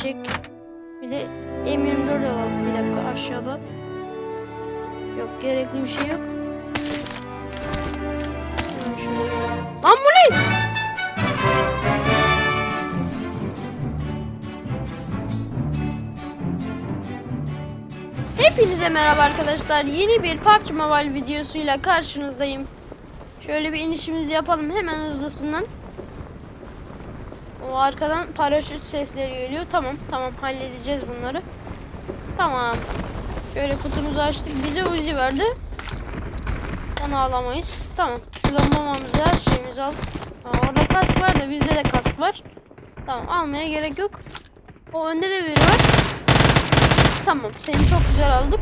fişek. Bir de M24 de var. Bir dakika aşağıda. Yok gerekli bir şey yok. Lan bu ne? Hepinize merhaba arkadaşlar. Yeni bir PUBG Mobile videosuyla karşınızdayım. Şöyle bir inişimizi yapalım hemen hızlısından. O arkadan paraşüt sesleri geliyor. Tamam tamam halledeceğiz bunları. Tamam. Şöyle kutumuzu açtık. Bize Uzi verdi. Onu alamayız. Tamam. Şuradan bombamızı her şeyimizi al. Orada kask var da bizde de kask var. Tamam almaya gerek yok. O önde de biri var. Tamam seni çok güzel aldık.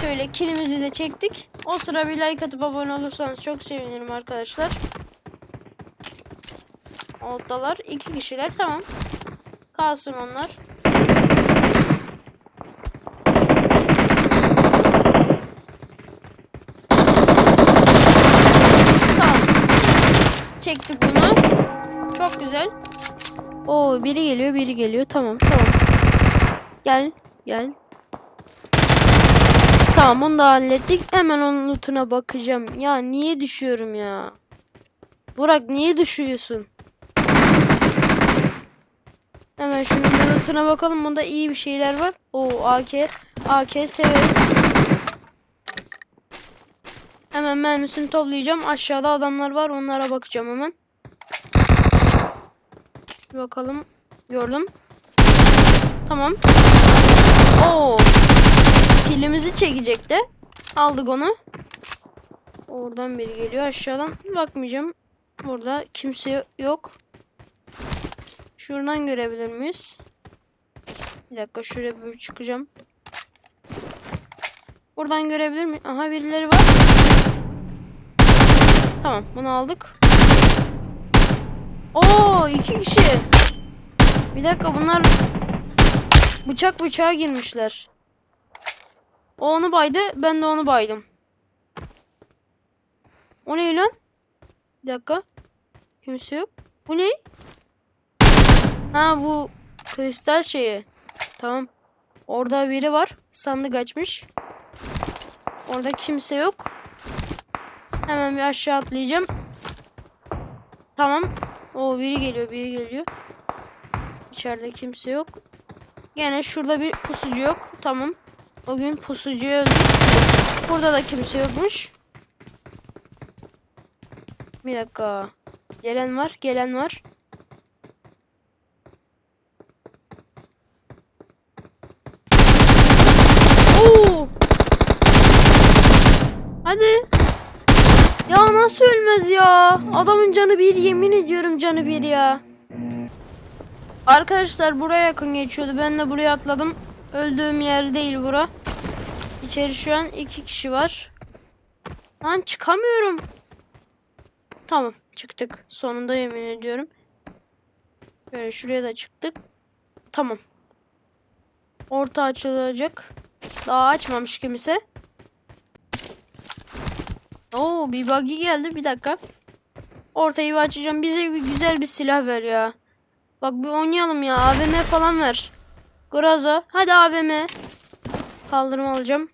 Şöyle kilimizi de çektik. O sıra bir like atıp abone olursanız çok sevinirim arkadaşlar. Alttalar. iki kişiler. Tamam. Kalsın onlar. Tamam. Çektik bunu. Çok güzel. Oo biri geliyor biri geliyor. Tamam tamam. Gel gel. Tamam onu da hallettik. Hemen onun lootuna bakacağım. Ya niye düşüyorum ya? Burak niye düşüyorsun? Hemen şunun lootuna bakalım. Bunda iyi bir şeyler var. Oo AK. AK severiz. Hemen mermisini toplayacağım. Aşağıda adamlar var. Onlara bakacağım hemen. Bakalım. Gördüm. Tamam. Oo. Kilimizi çekecekti. Aldık onu. Oradan biri geliyor. Aşağıdan bakmayacağım. Burada kimse yok. Şuradan görebilir miyiz? Bir dakika şuraya bir çıkacağım. Buradan görebilir miyim? Aha birileri var. Tamam bunu aldık. Oo iki kişi. Bir dakika bunlar bıçak bıçağa girmişler. O onu baydı ben de onu baydım. O ne lan? Bir dakika. Kimse yok. Bu ne? Ha bu kristal şeyi. Tamam. Orada biri var. Sandık açmış. Orada kimse yok. Hemen bir aşağı atlayacağım. Tamam. O biri geliyor, biri geliyor. İçeride kimse yok. Gene şurada bir pusucu yok. Tamam. O gün pusucuyu öldük. Burada da kimse yokmuş. Bir dakika. Gelen var, gelen var. Oo! Hadi. Ya nasıl ölmez ya? Adamın canı bir yemin ediyorum canı bir ya. Arkadaşlar buraya yakın geçiyordu. Ben de buraya atladım. Öldüğüm yer değil bura. İçeri şu an iki kişi var. Lan çıkamıyorum. Tamam çıktık. Sonunda yemin ediyorum. Böyle şuraya da çıktık. Tamam. Orta açılacak. Daha açmamış kimse. Oo bir buggy geldi. Bir dakika. Ortayı açacağım. Bize güzel bir silah ver ya. Bak bir oynayalım ya. AVM falan ver. Groza. Hadi AVM. Kaldırma alacağım.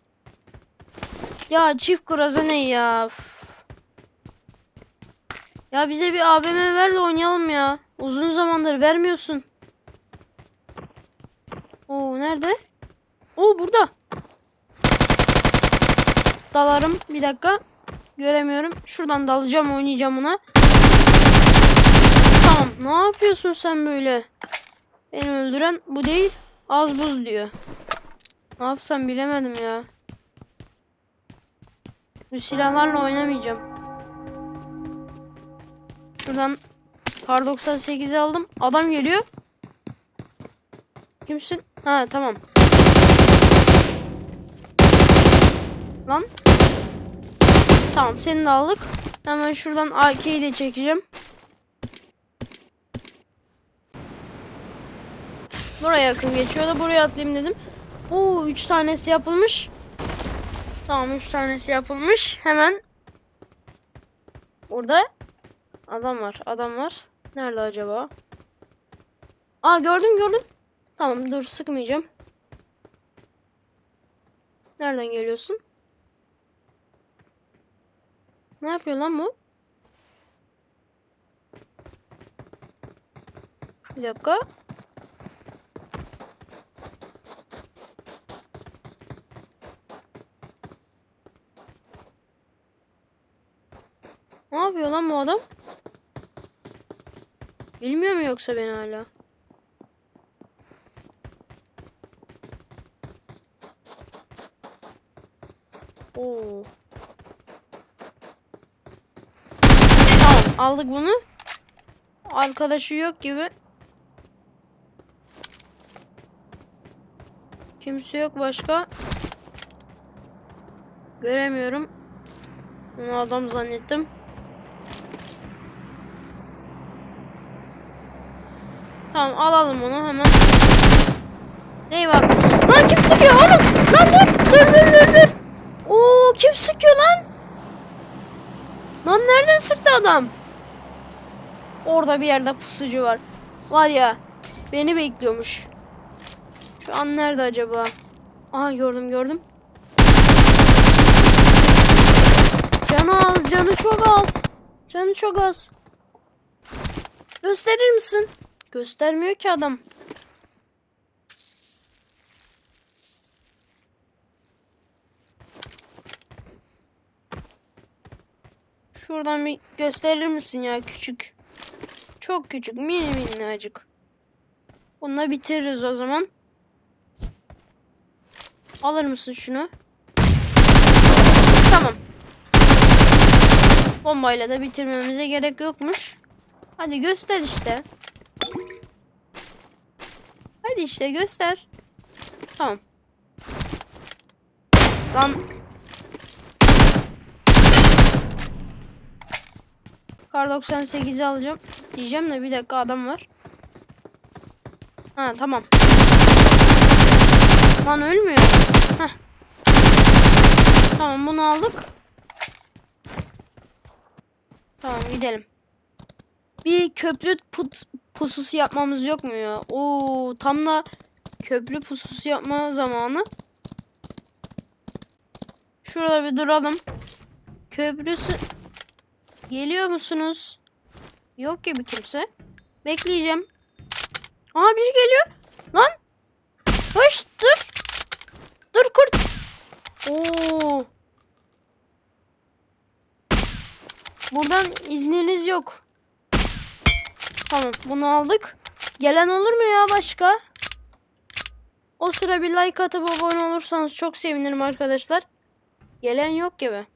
Ya çift groza ne ya? Üf. Ya bize bir AVM ver de oynayalım ya. Uzun zamandır vermiyorsun. Oo nerede? Oo burada. Dalarım. Bir dakika. Göremiyorum. Şuradan dalacağım oynayacağım ona. Tamam. Ne yapıyorsun sen böyle? Beni öldüren bu değil. Az buz diyor. Ne yapsam bilemedim ya. Bu silahlarla oynamayacağım. Şuradan Kar 98'i aldım. Adam geliyor. Kimsin? Ha tamam. Lan. Tamam seni de aldık. Hemen şuradan AK'yi de çekeceğim. Buraya yakın geçiyor da buraya atlayayım dedim. Oo 3 tanesi yapılmış. Tamam 3 tanesi yapılmış. Hemen burada adam var. Adam var. Nerede acaba? Aa gördüm gördüm. Tamam dur sıkmayacağım. Nereden geliyorsun? Ne yapıyor lan bu? Bir dakika. Ne yapıyor lan bu adam? Bilmiyor mu yoksa beni hala? Oo. Tamam aldık bunu. Arkadaşı yok gibi. Kimse yok başka. Göremiyorum. Onu adam zannettim. Tamam alalım onu hemen. Ney var? Lan kim sıkıyor oğlum? Lan dur dur dur dur dur. Oo kim sıkıyor lan? Lan nereden sıktı adam? Orada bir yerde pusucu var. Var ya beni bekliyormuş. Şu an nerede acaba? Aha gördüm gördüm. Canı az canı çok az. Canı çok az. Gösterir misin? Göstermiyor ki adam. Şuradan bir gösterir misin ya küçük? Çok küçük mini minnacık. Bununla bitiririz o zaman. Alır mısın şunu? Tamam. Bombayla da bitirmemize gerek yokmuş. Hadi göster işte. Hadi işte göster. Tamam. Lan. Kar 98'i alacağım. Diyeceğim de bir dakika adam var. Ha tamam. Lan ölmüyor. Heh. Tamam bunu aldık. Tamam gidelim. Bir köprü put, pususu yapmamız yok mu ya? Oo tam da köprü pususu yapma zamanı. Şurada bir duralım. Köprüsü geliyor musunuz? Yok gibi kimse. Bekleyeceğim. Aa biri geliyor. Lan. Hoş dur. Dur kurt. Oo. Buradan izniniz yok. Tamam bunu aldık. Gelen olur mu ya başka? O sıra bir like atıp abone olursanız çok sevinirim arkadaşlar. Gelen yok gibi.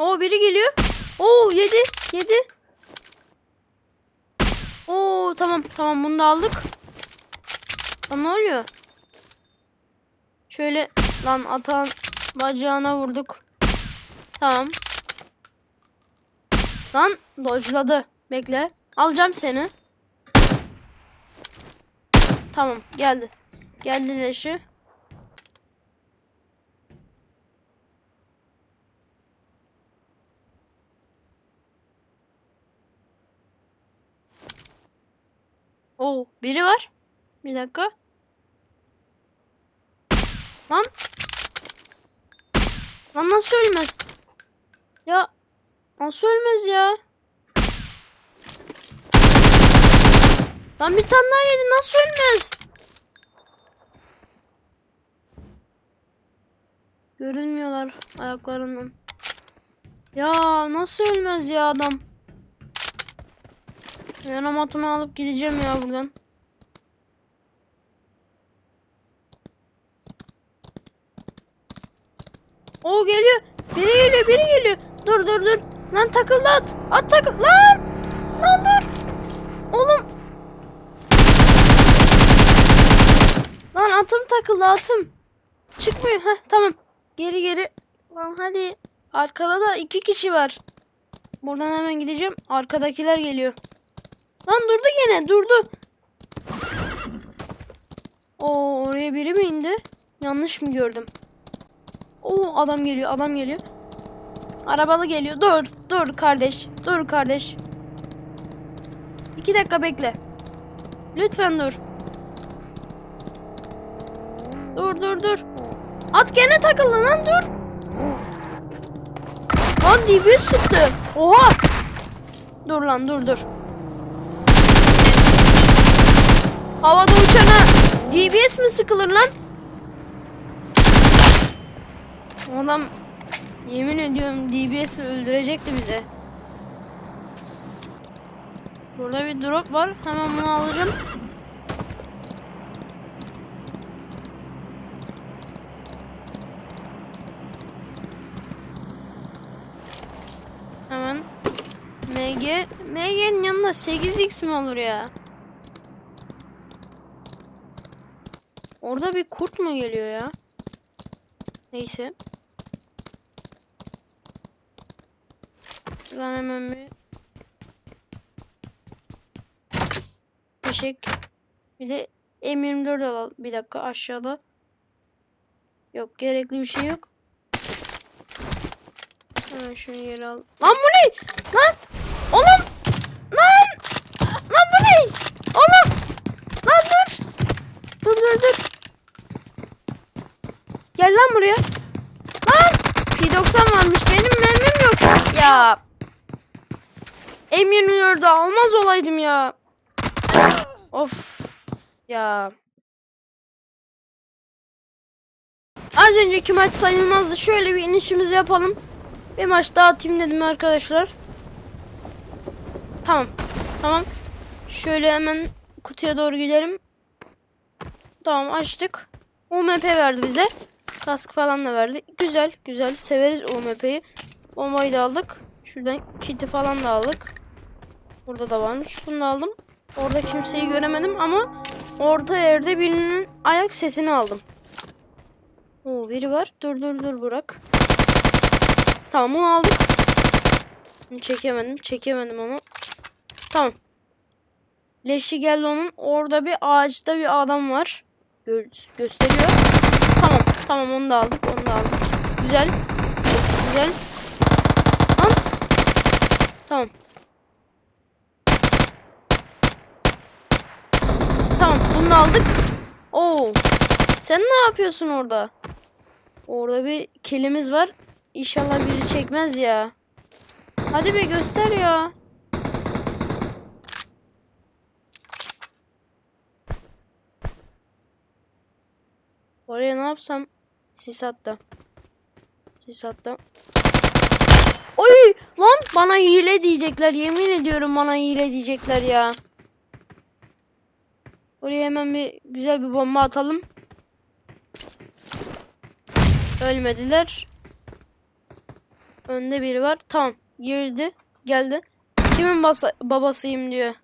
Oo biri geliyor. Oo yedi. Yedi. Oo tamam tamam bunu da aldık. Lan ne oluyor? Şöyle lan atan bacağına vurduk. Tamam. Lan dojladı. Bekle. Alacağım seni. Tamam geldi. Geldi leşi. Oo biri var. Bir dakika. Lan. Lan nasıl ölmez? Ya nasıl ölmez ya? Lan bir tane daha yedi nasıl ölmez? Görünmüyorlar ayaklarından. Ya nasıl ölmez ya adam? Yanamatımı alıp gideceğim ya buradan. O geliyor. Biri geliyor, biri geliyor. Dur dur dur. Lan takıldı at. At takıl. Lan! Lan dur. Oğlum. Lan atım takıldı atım. Çıkmıyor. Heh tamam. Geri geri. Lan hadi. Arkada da iki kişi var. Buradan hemen gideceğim. Arkadakiler geliyor. Lan durdu gene durdu. Oo oraya biri mi indi? Yanlış mı gördüm? Oo adam geliyor adam geliyor. Arabalı geliyor. Dur dur kardeş. Dur kardeş. İki dakika bekle. Lütfen dur. Dur dur dur. At gene takıldı lan dur. Lan DBS sıktı. Oha. Dur lan dur dur. Havada uçana DBS mi sıkılır lan? Adam yemin ediyorum DBS öldürecekti bize. Burada bir drop var. Hemen bunu alacağım. Hemen MG MG'nin yanında 8x mi olur ya? Orada bir kurt mu geliyor ya? Neyse. Şuradan hemen bir Teşekkür. Bir de M24 alalım. Bir dakika aşağıda. Yok gerekli bir şey yok. Hemen şunu yere al. Lan bu ne? Lan! Oğlum! Lan! Lan bu ne? Oğlum! Lan dur! Dur dur dur. Gel lan buraya. Lan! P90 varmış. Benim mermim yok. Ya. M24'ü almaz olaydım ya. Of. Ya. Az önceki maç sayılmazdı. Şöyle bir inişimizi yapalım. Bir maç daha atayım dedim arkadaşlar. Tamam. Tamam. Şöyle hemen kutuya doğru gidelim. Tamam açtık. UMP verdi bize. Kask falan da verdi. Güzel güzel. Severiz UMP'yi. Bombayı da aldık. Şuradan kiti falan da aldık. Burada da varmış. Bunu da aldım. Orada kimseyi göremedim ama orta yerde birinin ayak sesini aldım. Oo biri var. Dur dur dur Burak. Tamam onu aldık. Çekemedim. Çekemedim onu. Tamam. Leşi geldi onun. Orada bir ağaçta bir adam var. Gö gösteriyor. Tamam. Onu da aldık. Onu da aldık. Güzel. Güzel. Lan. Tamam. Tamam bunu aldık. Oo. Sen ne yapıyorsun orada? Orada bir kilimiz var. İnşallah biri çekmez ya. Hadi bir göster ya. Oraya ne yapsam? Sis attı. Sis attı. Oy! Lan bana hile diyecekler. Yemin ediyorum bana hile diyecekler ya. Oraya hemen bir güzel bir bomba atalım. Ölmediler. Önde biri var. Tamam. Girdi. Geldi. Kimin babasıyım diyor.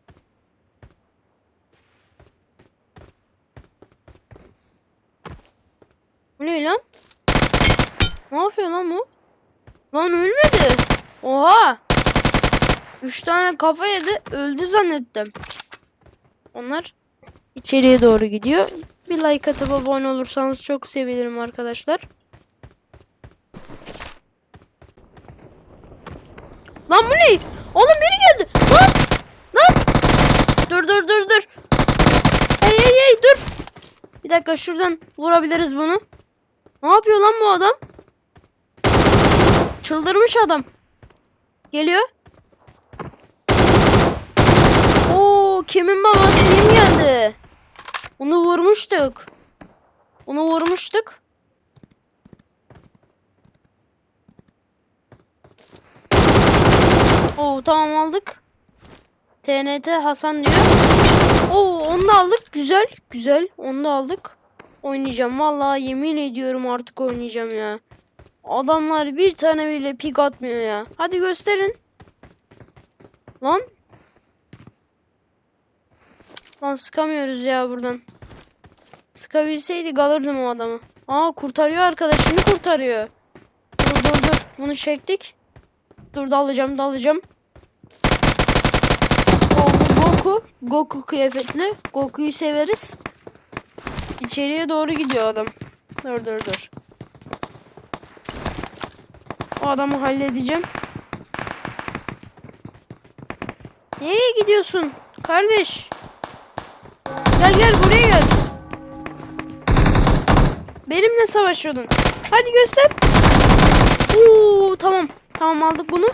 Bu ne lan? Ne yapıyor lan bu? Lan ölmedi. Oha. Üç tane kafa yedi. Öldü zannettim. Onlar içeriye doğru gidiyor. Bir like atıp abone olursanız çok sevinirim arkadaşlar. Lan bu ne? Oğlum biri geldi. Lan! Lan! Dur dur dur dur. Hey hey hey dur. Bir dakika şuradan vurabiliriz bunu. Ne yapıyor lan bu adam? Çıldırmış adam. Geliyor. Oo kimin babası kim geldi? Onu vurmuştuk. Onu vurmuştuk. Oo tamam aldık. TNT Hasan diyor. Oo onu da aldık. Güzel. Güzel. Onu da aldık. Oynayacağım. Vallahi yemin ediyorum artık oynayacağım ya. Adamlar bir tane bile pik atmıyor ya. Hadi gösterin. Lan. Lan sıkamıyoruz ya buradan. Sıkabilseydik alırdım o adamı. Aa kurtarıyor arkadaşını kurtarıyor. Dur dur dur. Bunu çektik. Dur dalacağım dalacağım. Goku. Goku kıyafetli. Goku'yu severiz. İçeriye doğru gidiyor adam. Dur dur dur. O adamı halledeceğim. Nereye gidiyorsun? Kardeş. Gel gel buraya gel. Benimle savaşıyordun. Hadi göster. Oo tamam. Tamam aldık bunu.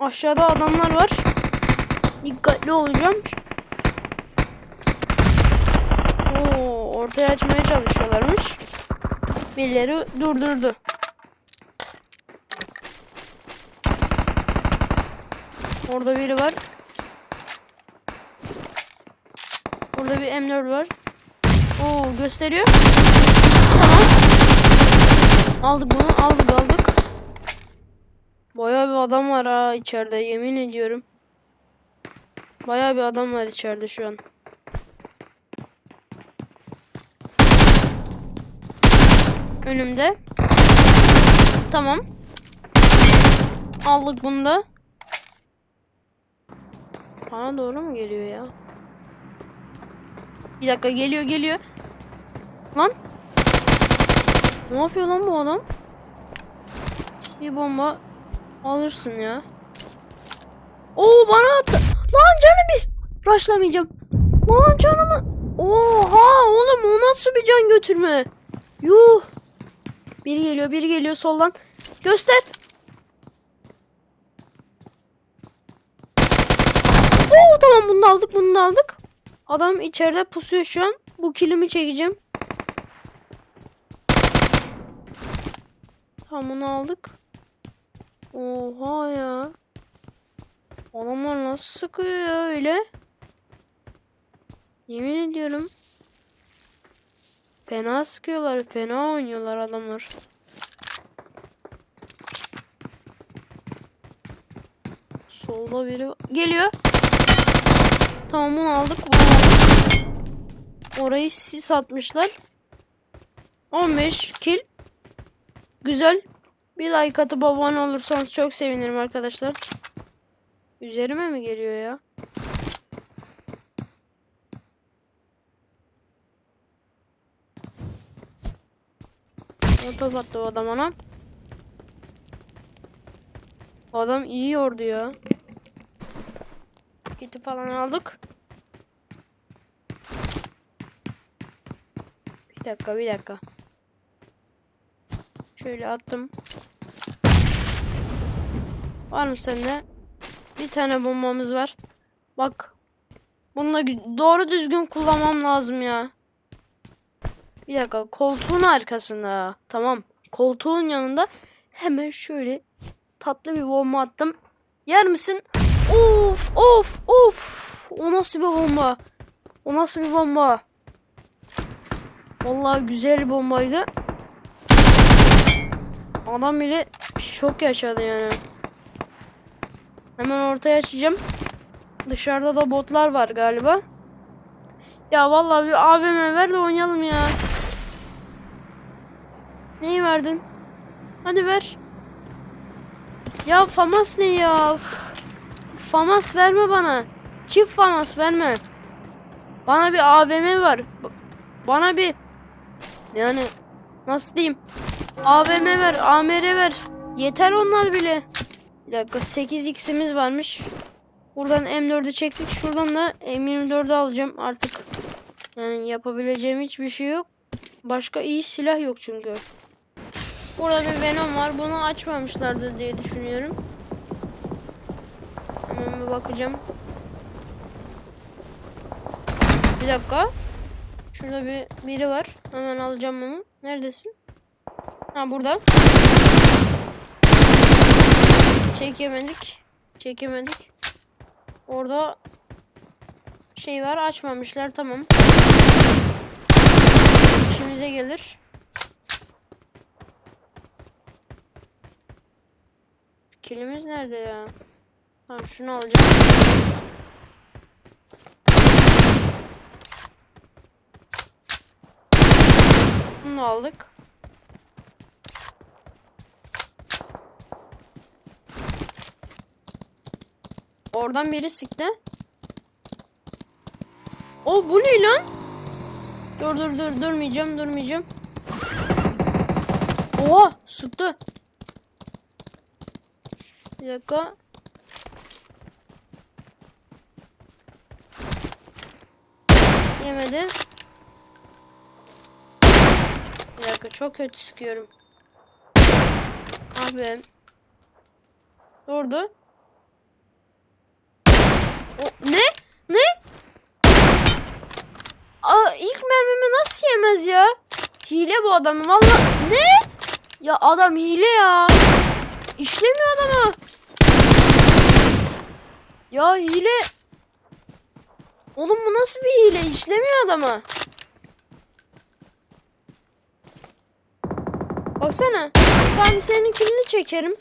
Aşağıda adamlar var. Dikkatli olacağım. Ortaya açmaya çalışıyorlarmış. Birileri durdurdu. Orada biri var. Burada bir M4 var. Oo gösteriyor. Tamam. Aldık bunu aldık aldık. Bayağı bir adam var ha içeride yemin ediyorum. Bayağı bir adam var içeride şu an. Önümde. Tamam. Aldık bunu da. Bana doğru mu geliyor ya? Bir dakika geliyor geliyor. Lan. Ne yapıyor lan bu adam? Bir bomba alırsın ya. Oo bana attı. Lan canım bir. Rushlamayacağım. Lan canımı. Oha oğlum o nasıl bir can götürme? Yuh. Biri geliyor biri geliyor soldan. Göster. Oo tamam bunu da aldık bunu da aldık. Adam içeride pusuyor şu an. Bu kilimi çekeceğim. Tamam bunu aldık. Oha ya. Adamlar nasıl sıkıyor ya öyle? Yemin ediyorum. Fena sıkıyorlar. Fena oynuyorlar adamlar. Solda biri geliyor. Tamam bunu aldık. Orayı sis atmışlar. 15 kill. Güzel. Bir like atıp abone olursanız çok sevinirim arkadaşlar. Üzerime mi geliyor ya? Otop attı o adam ona. O adam iyi yordu ya. Kiti falan aldık. Bir dakika bir dakika. Şöyle attım. Var mı sende? Bir tane bombamız var. Bak. Bununla doğru düzgün kullanmam lazım ya. Bir dakika. Koltuğun arkasında. Tamam. Koltuğun yanında hemen şöyle tatlı bir bomba attım. Yer misin? Of of of. O nasıl bir bomba? O nasıl bir bomba? Vallahi güzel bir bombaydı. Adam bile şok yaşadı yani. Hemen ortaya açacağım. Dışarıda da botlar var galiba. Ya vallahi bir AVM ver de oynayalım ya. Neyi verdin? Hadi ver. Ya famas ne ya? Famas verme bana. Çift famas verme. Bana bir AVM var. Bana bir yani nasıl diyeyim? AVM ver, AMR ver. Yeter onlar bile. Bir dakika 8x'imiz varmış. Buradan M4'ü çektik. Şuradan da M24'ü alacağım artık. Yani yapabileceğim hiçbir şey yok. Başka iyi silah yok çünkü. Burada bir Venom var. Bunu açmamışlardır diye düşünüyorum. Hemen bir bakacağım. Bir dakika. Şurada bir biri var. Hemen alacağım onu. Neredesin? Ha burada. Çekemedik. Çekemedik. Orada şey var açmamışlar tamam. İşimize gelir. Kilimiz nerede ya? Tamam şunu alacağım. Bunu aldık. Oradan biri sıktı. O bu ne lan? Dur dur dur durmayacağım durmayacağım. Oha sıktı. Bir dakika. Yemedi. Bir dakika çok kötü sıkıyorum. Abi. Durdu. O, ne? Ne? Aa, ilk mermimi nasıl yemez ya? Hile bu adam. Valla ne? Ya adam hile ya. İşlemiyor adamı. Ya hile. Oğlum bu nasıl bir hile? İşlemiyor adamı. Baksana. Tamam senin kilini çekerim.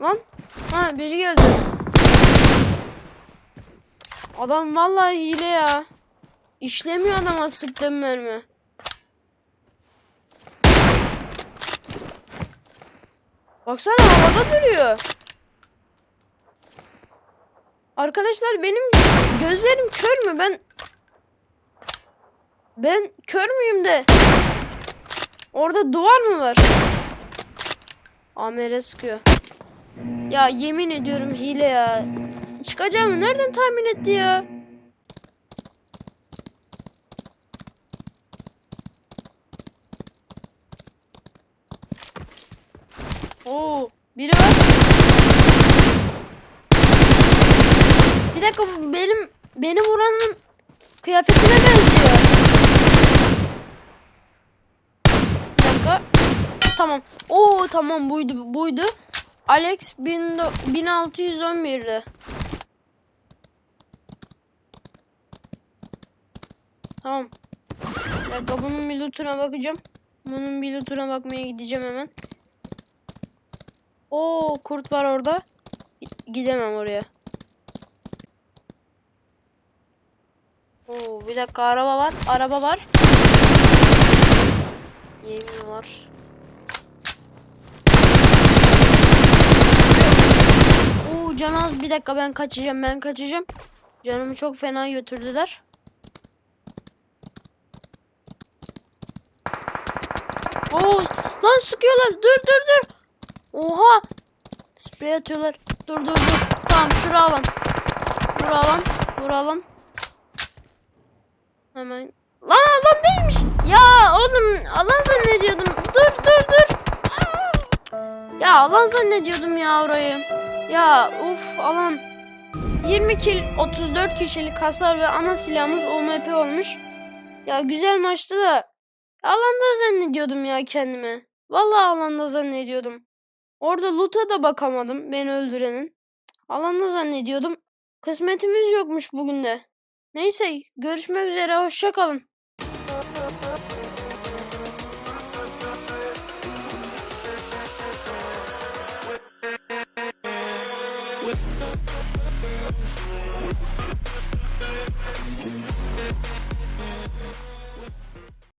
Lan. Ha biri geldi. Adam vallahi hile ya. İşlemiyor adama sıktığım mermi. Baksana havada duruyor. Arkadaşlar benim gözlerim kör mü? Ben ben kör müyüm de? Orada duvar mı var? Amere sıkıyor. Ya yemin ediyorum hile ya. Çıkacağımı nereden tahmin etti ya? Oo, biri var. Bir dakika benim beni vuranın kıyafetine benziyor. Bir dakika. Tamam. Oo tamam buydu buydu. Alex 1611'di. Tamam. Bir dakika bunun bir lootuna bakacağım. Bunun bir lootuna bakmaya gideceğim hemen. Oo kurt var orada. Gidemem oraya. Oo bir dakika araba var. Araba var. Yemiyorlar. Oo can az bir dakika ben kaçacağım ben kaçacağım. Canımı çok fena götürdüler. Oo lan sıkıyorlar. Dur dur dur. Oha. Sprey atıyorlar. Dur dur dur. Tamam şura alan. Bura alan. Bura alan. Hemen. Lan alan değilmiş. Ya oğlum alan zannediyordum. Dur dur dur. Ya alan zannediyordum ya orayı. Ya uf alan. 20 kill 34 kişilik hasar ve ana silahımız UMP olmuş. Ya güzel maçtı da alanda zannediyordum ya kendime. Vallahi alanda zannediyordum. Orada loot'a da bakamadım beni öldürenin. Alanda zannediyordum. Kısmetimiz yokmuş bugün de. Neyse görüşmek üzere hoşça kalın.